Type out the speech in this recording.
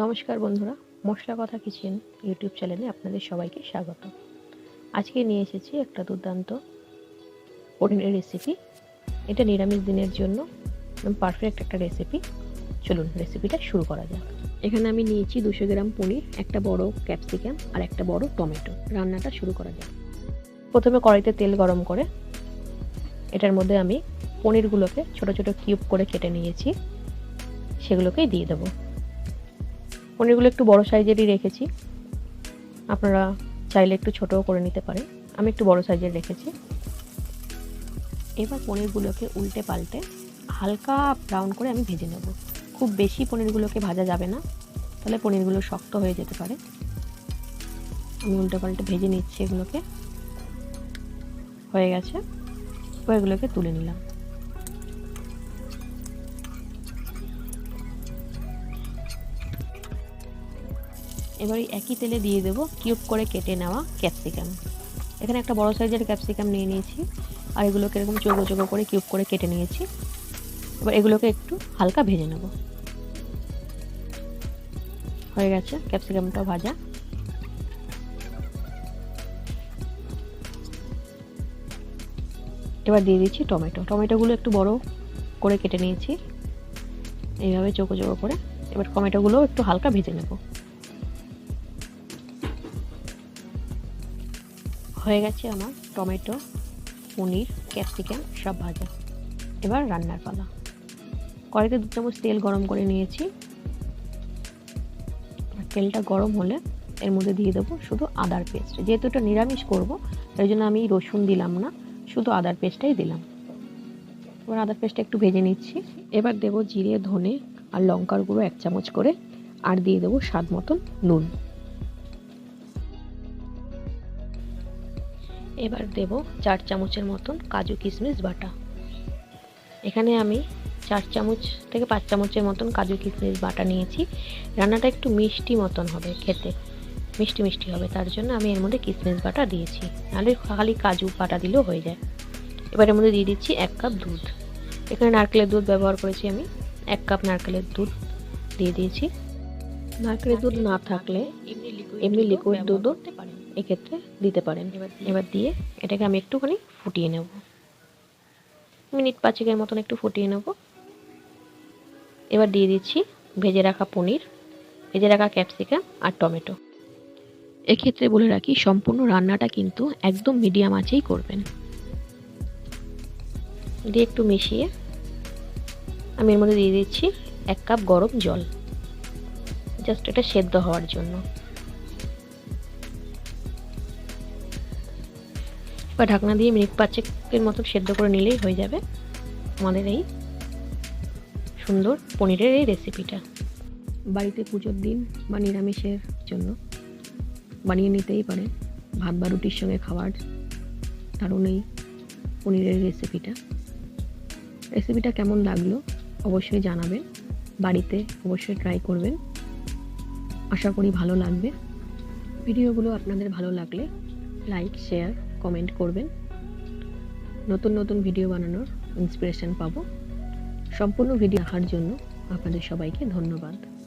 নমস্কার বন্ধুরা, মশলা কথা কিচেন ইউটিউব চ্যানেলে আপনাদের সবাইকে স্বাগত। আজকে নিয়ে এসেছি একটা দুর্দান্ত পনিরের রেসিপি এটা নিরামিষ দিনের জন্য পারফেক্ট একটা রেসিপি চলুন রেসিপিটা শুরু করা যাক। এখানে আমি নিয়েছি দুশো গ্রাম পনির, একটা বড় ক্যাপসিকাম আর একটা বড় টমেটো। রান্নাটা শুরু করা যাক। প্রথমে কড়াইতে তেল গরম করে, এটার মধ্যে আমি পনিরগুলোকে ছোট ছোট কিউব করে কেটে নিয়েছি। সেগুলোকেই দিয়ে দেবো। পনিরগুলো একটু বড় সাইজেরই রেখেছি। আপনারা চাইলে একটু ছোটও করে নিতে পারেন। আমি একটু বড় সাইজের রেখেছি। এবার পনিরগুলোকে উল্টে পাল্টে হালকা ব্রাউন করে আমি ভেজে নেব। খুব বেশি পনিরগুলোকে ভাজা যাবে না, তাহলে পনিরগুলো শক্ত হয়ে যেতে পারে। আমি উল্টে পাল্টে ভেজে নিচ্ছি এগুলোকে। হয়ে গেছে। এগুলোকে তুলে নিলাম। এবার একই তেলে দিয়ে দেবো কিউব করে কেটে নেওয়া ক্যাপসিকাম। এখানে একটা বড় সাইজের ক্যাপসিকাম নিয়ে নিয়েছি, আর এগুলোকে এরকম চৌকো চৌকো করে কিউব করে কেটে নিয়েছি। এবার এগুলোকে একটু হালকা ভেজে নেব। হয়ে গেছে ক্যাপসিকামটা ভাজা। এবার দিয়ে দিচ্ছি টমেটো। টমেটোগুলো একটু বড় করে কেটে নিয়েছি। এইভাবে চোখো চোখো করে। এবার টমেটোগুলো একটু হালকা ভেজে নেব। হয়ে গেছে আমার টমেটো, পনির, ক্যাপসিকাম, সব ভাজা। এবার রান্নার পালা। কড়াইতে দু চামচ তেল গরম করে নিয়েছি। তেলটা গরম হলে এর মধ্যে দিয়ে দেবো শুধু আদার পেস্ট। যেহেতু এটা নিরামিষ করব, তাই জন্য আমি রসুন দিলাম না, শুধু আদার পেস্টটাই দিলাম। এবার আদার পেস্টটা একটু ভেজে নিচ্ছি। এবার দেবো জিরে, ধনে আর লঙ্কার গুঁড়ো এক চামচ করে, আর দিয়ে দেবো স্বাদ মতন নুন। এবার দেব চার চামচের মতন কাজু কিশমিশ বাটা। এখানে আমি চার চামচ থেকে পাঁচ চামচের মতন কাজু কিশমিশ বাটা নিয়েছি। রান্নাটা একটু মিষ্টি মতন হবে খেতে। মিষ্টি মিষ্টি হবে তার জন্য আমি এর মধ্যে কিশমিশ বাটা দিয়েছি। নাহলে খালি কাজু বাটা দিলেও হয়ে যায়। এবার এর মধ্যে দিয়ে দিচ্ছি এক কাপ দুধ। এখানে নারকেলের দুধ ব্যবহার করেছি আমি। এক কাপ নারকেলের দুধ দিয়ে দিয়েছি। নারকেলের দুধ না থাকলে এমনি লিকুইড দুধও এক্ষেত্রে দিতে পারেন। এবার এবার দিয়ে এটাকে আমি একটুখানি ফুটিয়ে নেব। মিনিট পাঁচেকের মতন একটু ফুটিয়ে নেব। এবার দিয়ে দিচ্ছি ভেজে রাখা পনির ভেজে রাখা ক্যাপসিকাম আর টমেটো। এক্ষেত্রে বলে রাখি সম্পূর্ণ রান্নাটা কিন্তু একদম মিডিয়াম আঁচেই করবেন। দিয়ে একটু মিশিয়ে আমি এর মধ্যে দিয়ে দিচ্ছি এক কাপ গরম জল। জাস্ট এটা সেদ্ধ হওয়ার জন্য। বা ঢাকনা দিয়ে মিনিট পাঁচেকের মতো সেদ্ধ করে নিলেই হয়ে যাবে আমাদের এই সুন্দর পনিরের এই রেসিপিটা বাড়িতে পুজোর দিন বা নিরামিষের জন্য বানিয়ে নিতেই পারে ভাত বা রুটির সঙ্গে খাওয়ার দারুণ এই পনিরের রেসিপিটা রেসিপিটা কেমন লাগল অবশ্যই জানাবেন বাড়িতে অবশ্যই ট্রাই করবেন। আশা করি ভালো লাগবে। ভিডিওগুলো আপনাদের ভালো লাগলে লাইক শেয়ার কমেন্ট করবেন। নতুন নতুন ভিডিও বানানোর ইন্সপিরেশন পাবো। সম্পূর্ণ ভিডিও দেখার জন্য আপনাদের সবাইকে ধন্যবাদ।